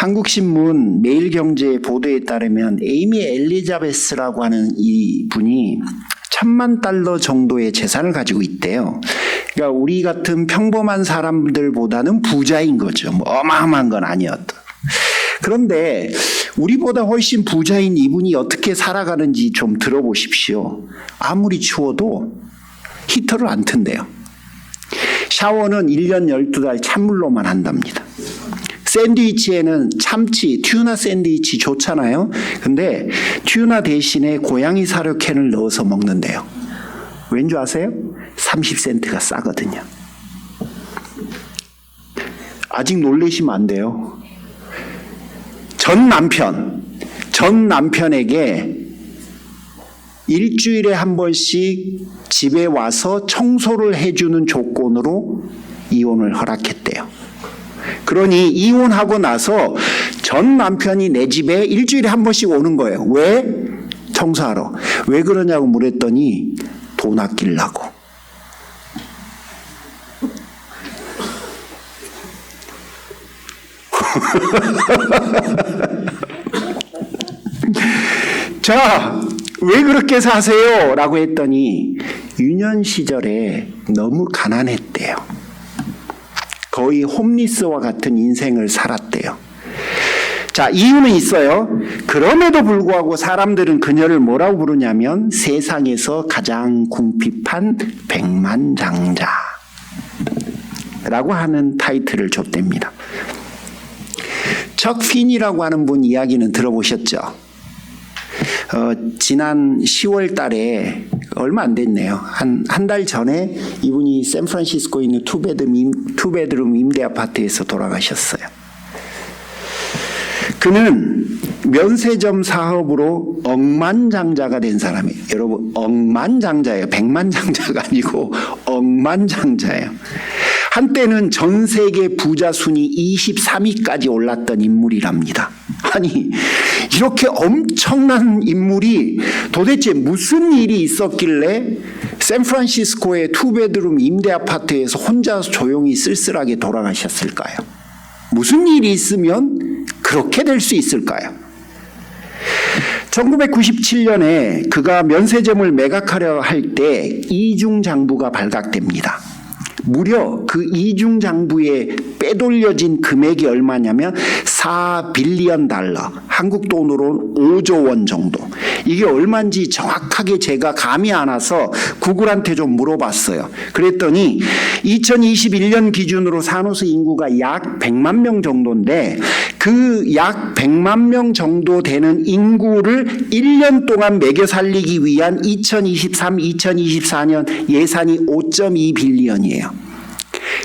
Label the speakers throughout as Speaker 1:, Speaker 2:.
Speaker 1: 한국신문 매일경제 보도에 따르면 에이미 엘리자베스라고 하는 이 분이 천만 달러 정도의 재산을 가지고 있대요. 그러니까 우리 같은 평범한 사람들보다는 부자인 거죠. 뭐 어마어마한 건 아니었다. 그런데 우리보다 훨씬 부자인 이분이 어떻게 살아가는지 좀 들어보십시오. 아무리 추워도 히터를 안 튼대요. 샤워는 1년 12달 찬물로만 한답니다. 샌드위치에는 참치, 튜나 샌드위치 좋잖아요. 근데 튜나 대신에 고양이 사료 캔을 넣어서 먹는데요. 왠줄 아세요? 30센트가 싸거든요. 아직 놀래시면 안 돼요. 전 남편, 전 남편에게 일주일에 한 번씩 집에 와서 청소를 해주는 조건으로 이혼을 허락했대요. 그러니 이혼하고 나서 전 남편이 내 집에 일주일에 한 번씩 오는 거예요. 왜? 청소하러. 왜 그러냐고 물었더니 돈 아끼려고. 자, 왜 그렇게 사세요? 라고 했더니 유년 시절에 너무 가난했대요. 거의 홈리스와 같은 인생을 살았대요. 자, 이유는 있어요. 그럼에도 불구하고 사람들은 그녀를 뭐라고 부르냐면 세상에서 가장 궁핍한 백만장자. 라고 하는 타이틀을 줬답니다. 척 핀이라고 하는 분 이야기는 들어보셨죠? 어, 지난 10월 달에 얼마 안 됐네요. 한, 한 달 전에 이분이 샌프란시스코에 있는 투베드룸, 임- 투베드룸 임대 아파트에서 돌아가셨어요. 그는 면세점 사업으로 억만장자가 된 사람이에요. 여러분, 억만장자예요. 백만장자가 아니고 억만장자예요. 한때는 전 세계 부자 순위 23위까지 올랐던 인물이랍니다. 아니, 이렇게 엄청난 인물이 도대체 무슨 일이 있었길래 샌프란시스코의 투베드룸 임대 아파트에서 혼자 조용히 쓸쓸하게 돌아가셨을까요? 무슨 일이 있으면 그렇게 될 수 있을까요? 1997년에 그가 면세점을 매각하려 할 때 이중 장부가 발각됩니다. 무려 그 이중 장부에 빼돌려진 금액이 얼마냐면 4빌리언 달러, 한국 돈으로 5조 원 정도. 이게 얼마인지 정확하게 제가 감이 안 와서 구글한테 좀 물어봤어요. 그랬더니 2021년 기준으로 산호세 인구가 약 100만 명 정도인데 그 약 100만 명 정도 되는 인구를 1년 동안 매겨 살리기 위한 2023, 2024년 예산이 5.2 빌리언이에요.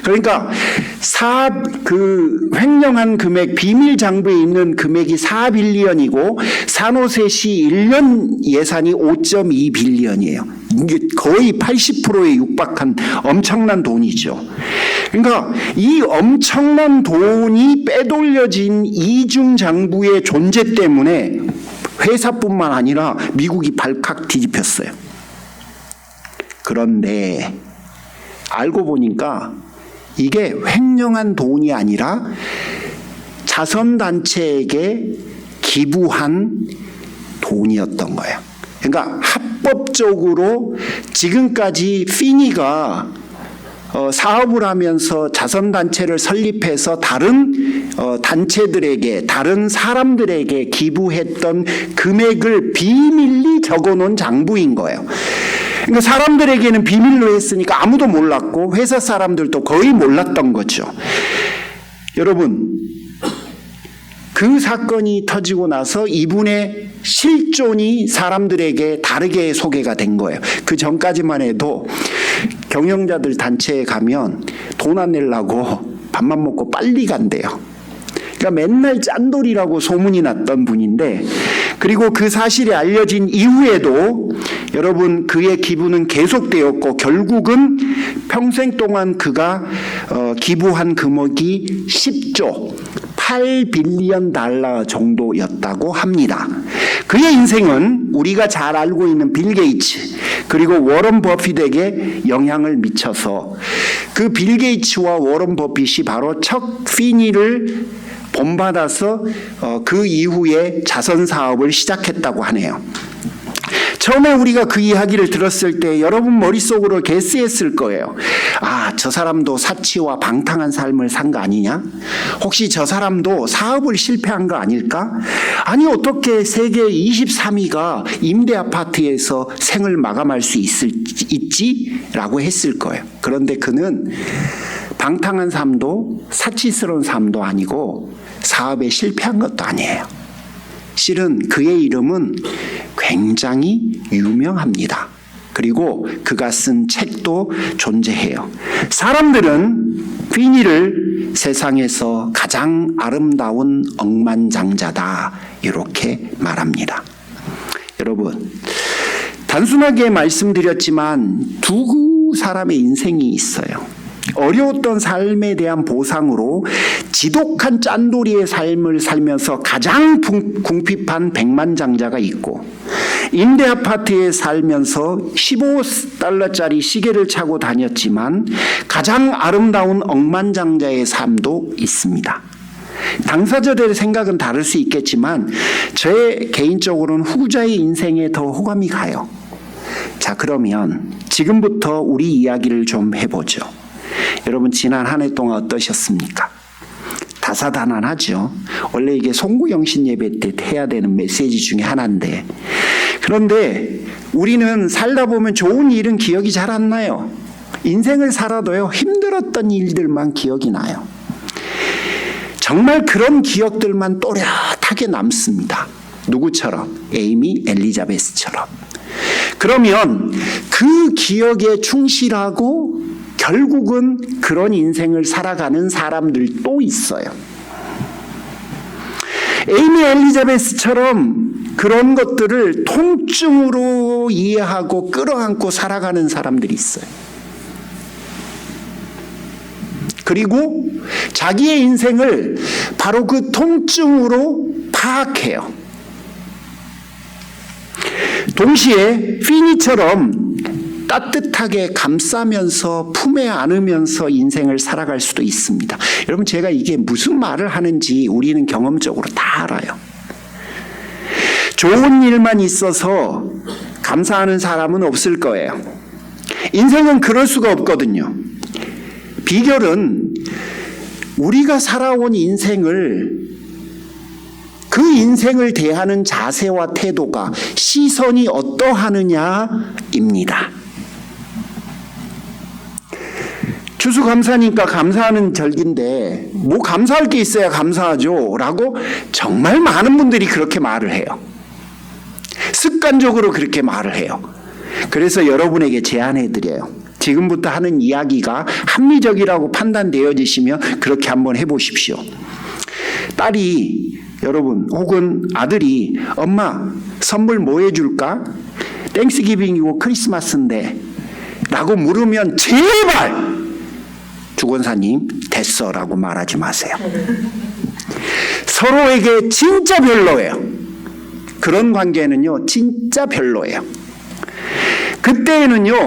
Speaker 1: 그러니까 사, 그 횡령한 금액 비밀 장부에 있는 금액이 4빌리언이고 산호세시 1년 예산이 5.2 빌리언이에요. 이게 거의 80%에 육박한 엄청난 돈이죠. 그러니까 이 엄청난 돈이 빼돌려진 이중 장부의 존재 때문에 회사뿐만 아니라 미국이 발칵 뒤집혔어요. 그런데 알고 보니까 이게 횡령한 돈이 아니라 자선단체에게 기부한 돈이었던 거예요. 그러니까 합법적으로 지금까지 피니가 어, 사업을 하면서 자선단체를 설립해서 다른 어, 단체들에게, 다른 사람들에게 기부했던 금액을 비밀리 적어 놓은 장부인 거예요. 그러니까 사람들에게는 비밀로 했으니까 아무도 몰랐고 회사 사람들도 거의 몰랐던 거죠. 여러분, 그 사건이 터지고 나서 이분의 실존이 사람들에게 다르게 소개가 된 거예요. 그 전까지만 해도 경영자들 단체에 가면 돈 안 내려고 밥만 먹고 빨리 간대요. 그러니까 맨날 짠돌이라고 소문이 났던 분인데 그리고 그 사실이 알려진 이후에도 여러분 그의 기부는 계속되었고 결국은 평생 동안 그가 어, 기부한 금액이 10조 8빌리언 달러 정도였다고 합니다. 그의 인생은 우리가 잘 알고 있는 빌 게이츠 그리고 워런 버핏에게 영향을 미쳐서 그 빌 게이츠와 워런 버핏이 바로 척 피니를 본받아서 어, 그 이후에 자선 사업을 시작했다고 하네요. 처음에 우리가 그 이야기를 들었을 때 여러분 머릿속으로 개스했을 거예요. 아, 저 사람도 사치와 방탕한 삶을 산 거 아니냐? 혹시 저 사람도 사업을 실패한 거 아닐까? 아니, 어떻게 세계 23위가 임대 아파트에서 생을 마감할 수 있을, 있지? 라고 했을 거예요. 그런데 그는 방탕한 삶도 사치스러운 삶도 아니고 사업에 실패한 것도 아니에요. 실은 그의 이름은 굉장히 유명합니다. 그리고 그가 쓴 책도 존재해요. 사람들은 피니를 세상에서 가장 아름다운 억만장자다. 이렇게 말합니다. 여러분, 단순하게 말씀드렸지만 두 사람의 인생이 있어요. 어려웠던 삶에 대한 보상으로 지독한 짠돌이의 삶을 살면서 가장 궁- 궁핍한 백만장자가 있고 임대 아파트에 살면서 15달러짜리 시계를 차고 다녔지만 가장 아름다운 억만장자의 삶도 있습니다. 당사자들의 생각은 다를 수 있겠지만 제 개인적으로는 후자의 인생에 더 호감이 가요. 자, 그러면 지금부터 우리 이야기를 좀 해보죠. 여러분, 지난 한 해 동안 어떠셨습니까? 다사다난하죠. 원래 이게 송구영신 예배 때 해야 되는 메시지 중에 하나인데. 그런데 우리는 살다 보면 좋은 일은 기억이 잘 안 나요. 인생을 살아도요, 힘들었던 일들만 기억이 나요. 정말 그런 기억들만 또렷하게 남습니다. 누구처럼? 에이미 엘리자베스처럼. 그러면 그 기억에 충실하고 결국은 그런 인생을 살아가는 사람들도 있어요. 에이미 엘리자베스처럼 그런 것들을 통증으로 이해하고 끌어안고 살아가는 사람들이 있어요. 그리고 자기의 인생을 바로 그 통증으로 파악해요. 동시에 피니처럼 따뜻하게 감싸면서 품에 안으면서 인생을 살아갈 수도 있습니다. 여러분 제가 이게 무슨 말을 하는지 우리는 경험적으로 다 알아요. 좋은 일만 있어서 감사하는 사람은 없을 거예요. 인생은 그럴 수가 없거든요. 비결은 우리가 살아온 인생을 그 인생을 대하는 자세와 태도가 시선이 어떠하느냐입니다. 추수감사니까 감사하는 절기인데 뭐 감사할 게 있어야 감사하죠 라고 정말 많은 분들이 그렇게 말을 해요. 습관적으로 그렇게 말을 해요. 그래서 여러분에게 제안해 드려요. 지금부터 하는 이야기가 합리적이라고 판단되어지시면 그렇게 한번 해보십시오. 딸이 여러분 혹은 아들이 엄마 선물 뭐 해줄까? 땡스기빙이고 크리스마스인데 라고 물으면 제발 주권사님 됐어라고 말하지 마세요. 서로에게 진짜 별로예요. 그런 관계는요 진짜 별로예요. 그때에는요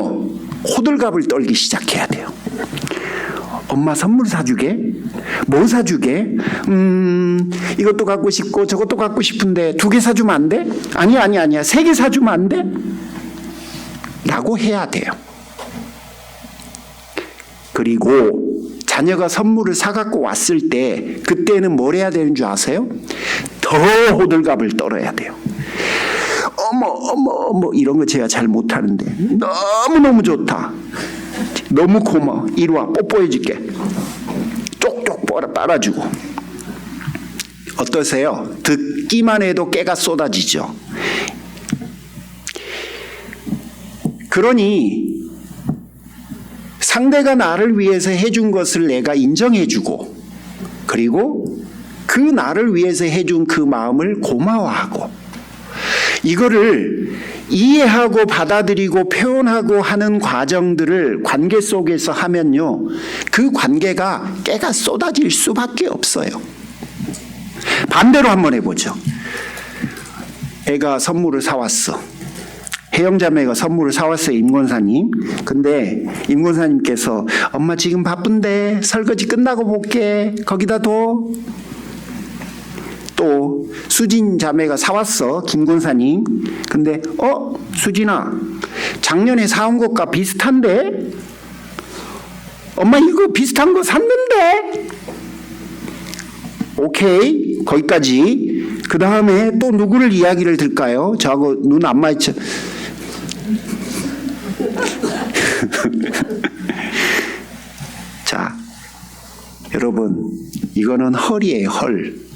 Speaker 1: 호들갑을 떨기 시작해야 돼요. 엄마 선물 사주게? 뭐 사주게? 음, 이것도 갖고 싶고 저것도 갖고 싶은데 두 개 사주면 안 돼? 아니, 아니, 아니야. 세 개 사주면 안 돼? 라고 해야 돼요. 그리고 자녀가 선물을 사갖고 왔을 때 그때는 뭘 해야 되는 줄 아세요? 더 호들갑을 떨어야 돼요. 어머, 어머, 어머, 이런 거 제가 잘 못하는데 너무너무 좋다. 너무 고마워. 이리 와, 뽀뽀해줄게. 쪽쪽 빨아, 빨아주고. 어떠세요? 듣기만 해도 깨가 쏟아지죠. 그러니 상대가 나를 위해서 해준 것을 내가 인정해주고 그리고 그 나를 위해서 해준 그 마음을 고마워하고 이거를 이해하고 받아들이고 표현하고 하는 과정들을 관계 속에서 하면요. 그 관계가 깨가 쏟아질 수밖에 없어요. 반대로 한번 해보죠. 애가 선물을 사왔어. 혜영 자매가 선물을 사왔어요, 임권사님. 근데 임권사님께서 엄마 지금 바쁜데 설거지 끝나고 볼게. 거기다 둬. 또 수진 자매가 사왔어 김군사님. 근데 어 수진아 작년에 사온 것과 비슷한데 엄마 이거 비슷한 거 샀는데 오케이 거기까지 그 다음에 또 누구를 이야기를 들까요? 저하고 눈 안 마주쳐 자 여러분 이거는 헐이에요 헐.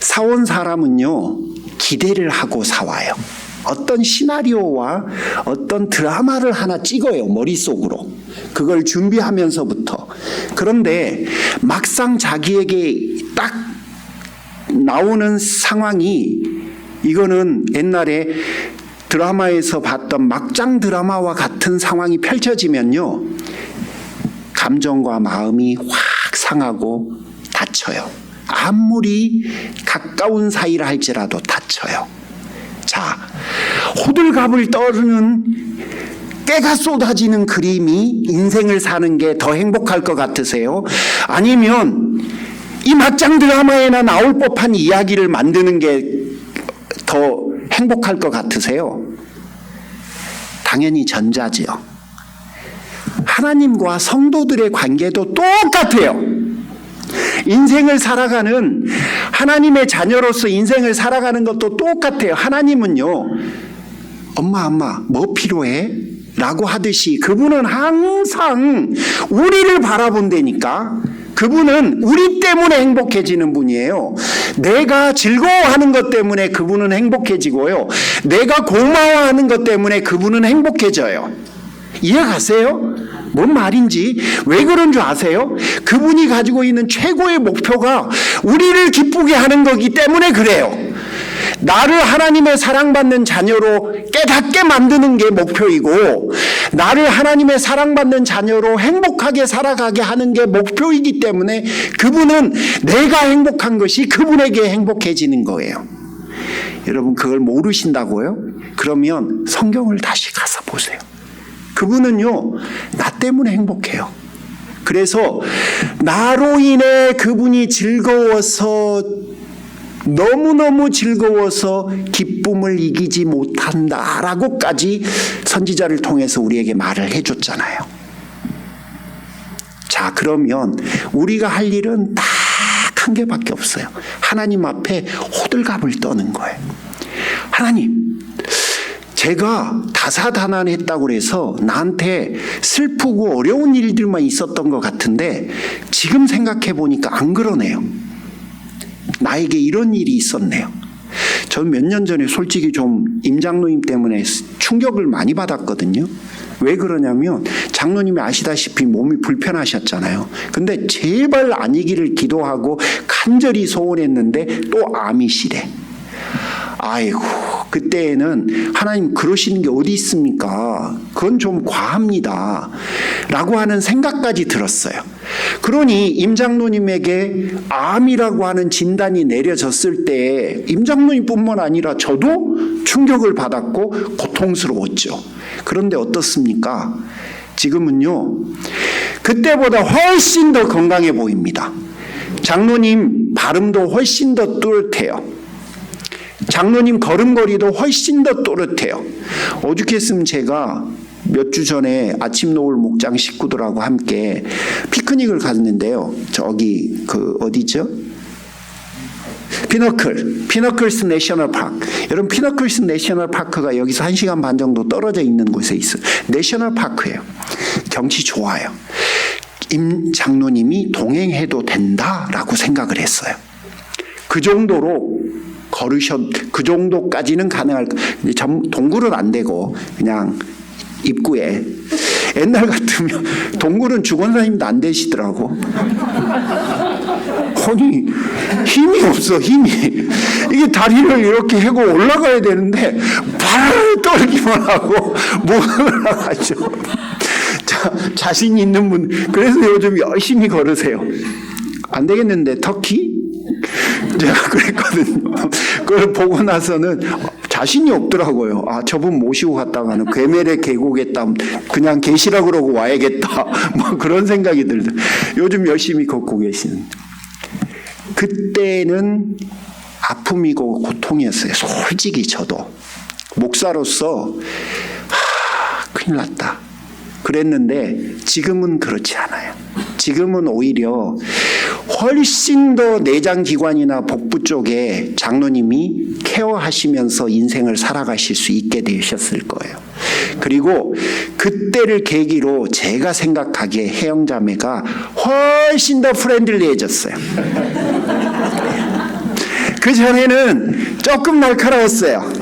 Speaker 1: 사온 사람은요 기대를 하고 사와요. 어떤 시나리오와 어떤 드라마를 하나 찍어요 머릿속으로. 그걸 준비하면서부터. 그런데 막상 자기에게 딱 나오는 상황이 이거는 옛날에 드라마에서 봤던 막장 드라마와 같은 상황이 펼쳐지면요 감정과 마음이 확 상하고 다쳐요. 아무리 가까운 사이라 할지라도 다쳐요. 자, 호들갑을 떠르는 깨가 쏟아지는 그림이 인생을 사는 게 더 행복할 것 같으세요? 아니면 이 막장 드라마에나 나올 법한 이야기를 만드는 게 더 행복할 것 같으세요? 당연히 전자지요. 하나님과 성도들의 관계도 똑같아요. 인생을 살아가는 하나님의 자녀로서 인생을 살아가는 것도 똑같아요. 하나님은요, 엄마, 엄마, 뭐 필요해? 라고 하듯이 그분은 항상 우리를 바라본다니까. 그분은 우리 때문에 행복해지는 분이에요. 내가 즐거워하는 것 때문에 그분은 행복해지고요. 내가 고마워하는 것 때문에 그분은 행복해져요. 이해가세요? 뭔 말인지 왜 그런 줄 아세요? 그분이 가지고 있는 최고의 목표가 우리를 기쁘게 하는 거기 때문에 그래요. 나를 하나님의 사랑받는 자녀로 깨닫게 만드는 게 목표이고, 나를 하나님의 사랑받는 자녀로 행복하게 살아가게 하는 게 목표이기 때문에 그분은 내가 행복한 것이 그분에게 행복해지는 거예요. 여러분, 그걸 모르신다고요? 그러면 성경을 다시 가서 보세요. 그분은요, 나 때문에 행복해요. 그래서 나로 인해 그분이 즐거워서 너무너무 즐거워서 기쁨을 이기지 못한다라고까지 선지자를 통해서 우리에게 말을 해줬잖아요. 자, 그러면 우리가 할 일은 딱 한 개밖에 없어요. 하나님 앞에 호들갑을 떠는 거예요. 하나님, 제가 다사다난했다고 그래서 나한테 슬프고 어려운 일들만 있었던 것 같은데 지금 생각해 보니까 안 그러네요. 나에게 이런 일이 있었네요. 저는 몇년 전에 솔직히 좀 임장로님 때문에 충격을 많이 받았거든요. 왜 그러냐면 장로님이 아시다시피 몸이 불편하셨잖아요. 근데 제발 아니기를 기도하고 간절히 소원했는데 또 암이시래. 아이고, 그때에는 하나님 그러시는 게 어디 있습니까? 그건 좀 과합니다. 라고 하는 생각까지 들었어요. 그러니 임장로님에게 암이라고 하는 진단이 내려졌을 때 임장로님뿐만 아니라 저도 충격을 받았고 고통스러웠죠. 그런데 어떻습니까? 지금은요, 그때보다 훨씬 더 건강해 보입니다. 장로님 발음도 훨씬 더 뚜렷해요. 장로님 걸음걸이도 훨씬 더 또렷해요. 오죽했으면 제가 몇 주 전에 아침 노을 목장 식구들하고 함께 피크닉을 갔는데요. 저기 그 어디죠? 피너클, 피너클스 내셔널 파크. 여러분 피너클스 내셔널 파크가 여기서 1시간 반 정도 떨어져 있는 곳에 있어요. 내셔널 파크예요. 경치 좋아요. 임 장로님이 동행해도 된다라고 생각을 했어요. 그 정도로 걸으셨 그 정도까지는 가능할 전 동굴은 안 되고 그냥 입구에 옛날 같으면 동굴은 주권사님도 안 되시더라고. 아니 힘이 없어 힘이 이게 다리를 이렇게 해고 올라가야 되는데 발을 떨기만 하고 못 올라가죠. 자, 자신 있는 분 그래서 요즘 열심히 걸으세요. 안 되겠는데 터키? 제가 그랬거든요. 그걸 보고 나서는 자신이 없더라고요. 아, 저분 모시고 갔다가는 괴멸의 계곡에 땀 그냥 계시라 그러고 와야겠다. 뭐 그런 생각이 들더. 요즘 열심히 걷고 계시는. 그때는 아픔이고 고통이었어요. 솔직히 저도 목사로서 하, 큰일 났다. 그랬는데 지금은 그렇지 않아요. 지금은 오히려 훨씬 더 내장 기관이나 복부 쪽에 장로님이 케어하시면서 인생을 살아가실 수 있게 되셨을 거예요. 그리고 그때를 계기로 제가 생각하기에 해영자매가 훨씬 더 프렌들리해졌어요. 그 전에는 조금 날카로웠어요.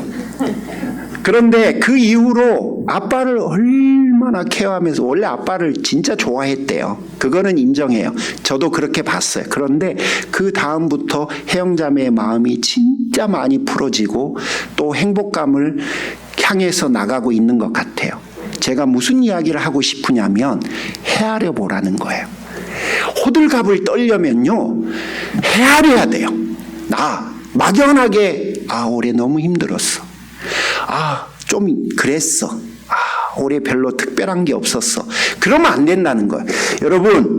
Speaker 1: 그런데 그 이후로 아빠를 얼 마나 케어하면서 원래 아빠를 진짜 좋아했대요. 그거는 인정해요. 저도 그렇게 봤어요. 그런데 그 다음부터 해영자매의 마음이 진짜 많이 풀어지고 또 행복감을 향해서 나가고 있는 것 같아요. 제가 무슨 이야기를 하고 싶으냐면 헤아려 보라는 거예요. 호들갑을 떨려면요 헤아려야 돼요. 나 막연하게 아 올해 너무 힘들었어. 아 좀 그랬어. 아 올해 별로 특별한 게 없었어. 그러면 안 된다는 거예요. 여러분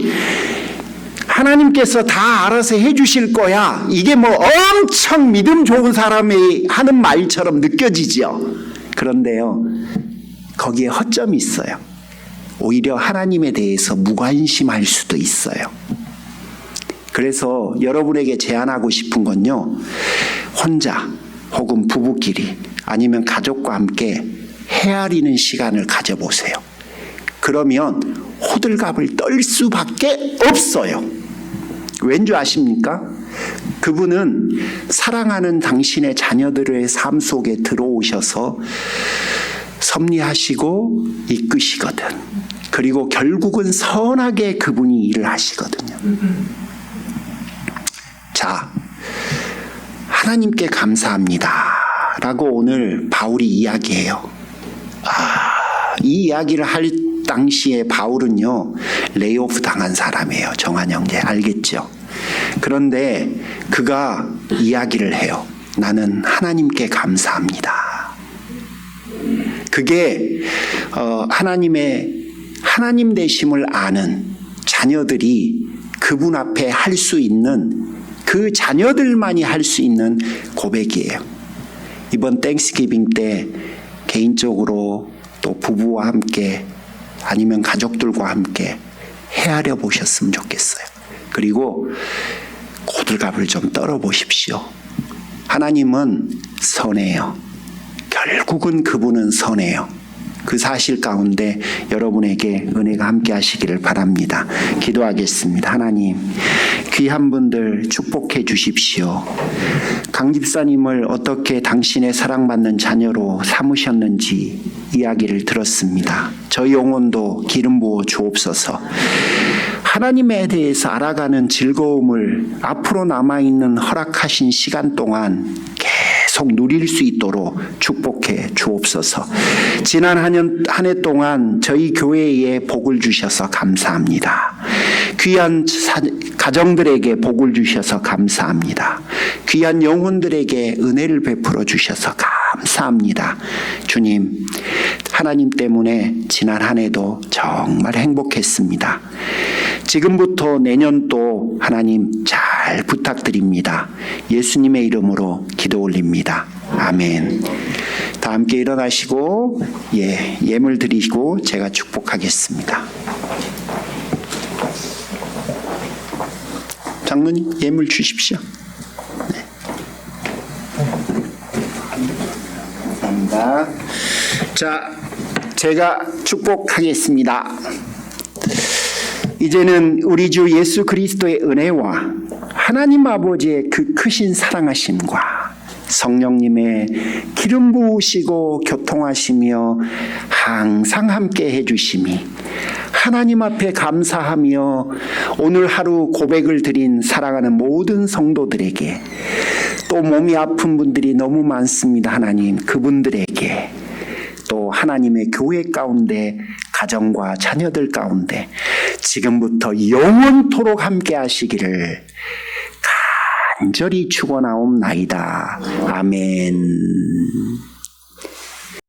Speaker 1: 하나님께서 다 알아서 해주실 거야. 이게 뭐 엄청 믿음 좋은 사람이 하는 말처럼 느껴지죠. 그런데요, 거기에 허점이 있어요. 오히려 하나님에 대해서 무관심할 수도 있어요. 그래서 여러분에게 제안하고 싶은 건요, 혼자 혹은 부부끼리 아니면 가족과 함께 헤아리는 시간을 가져보세요. 그러면 호들갑을 떨 수밖에 없어요. 왠지 아십니까? 그분은 사랑하는 당신의 자녀들의 삶 속에 들어오셔서 섭리하시고 이끄시거든. 그리고 결국은 선하게 그분이 일을 하시거든요. 자, 하나님께 감사합니다. 라고 오늘 바울이 이야기해요. 아, 이 이야기를 할 당시에 바울은요, 레이오프 당한 사람이에요. 정한 형제. 알겠죠? 그런데 그가 이야기를 해요. 나는 하나님께 감사합니다. 그게 어, 하나님의 하나님 되심을 아는 자녀들이 그분 앞에 할 수 있는 그 자녀들만이 할 수 있는 고백이에요. 이번 땡스기빙 때 개인적으로 또 부부와 함께 아니면 가족들과 함께 헤아려 보셨으면 좋겠어요. 그리고 고들갑을 좀 떨어 보십시오. 하나님은 선해요. 결국은 그분은 선해요. 그 사실 가운데 여러분에게 은혜가 함께 하시기를 바랍니다. 기도하겠습니다. 하나님, 귀한 분들 축복해 주십시오. 강 집사님을 어떻게 당신의 사랑받는 자녀로 삼으셨는지 이야기를 들었습니다. 저 영혼도 기름 부어 주옵소서. 하나님에 대해서 알아가는 즐거움을 앞으로 남아있는 허락하신 시간 동안 계속 누릴 수 있도록 축복해 주옵소서. 지난 한 해 동안 저희 교회에 복을 주셔서 감사합니다. 귀한 사, 가정들에게 복을 주셔서 감사합니다. 귀한 영혼들에게 은혜를 베풀어 주셔서 감사합니다. 주님, 하나님 때문에 지난 한 해도 정말 행복했습니다. 지금부터 내년도 하나님 잘 부탁드립니다. 예수님의 이름으로 기도 올립니다. 아멘. 다 함께 일어나시고 예, 예물 드리고 제가 축복하겠습니다. 장로님 예물 주십시오. 네. 감사합니다. 자, 제가 축복하겠습니다. 이제는 우리 주 예수 그리스도의 은혜와 하나님 아버지의 그 크신 사랑하심과 성령님의 기름 부으시고 교통하시며 항상 함께 해주심이 하나님 앞에 감사하며 오늘 하루 고백을 드린 사랑하는 모든 성도들에게 또 몸이 아픈 분들이 너무 많습니다. 하나님 그분들에게 또 하나님의 교회 가운데 가정과 자녀들 가운데 지금부터 영원토록 함께 하시기를 간절히 축원하옵나이다. 아멘.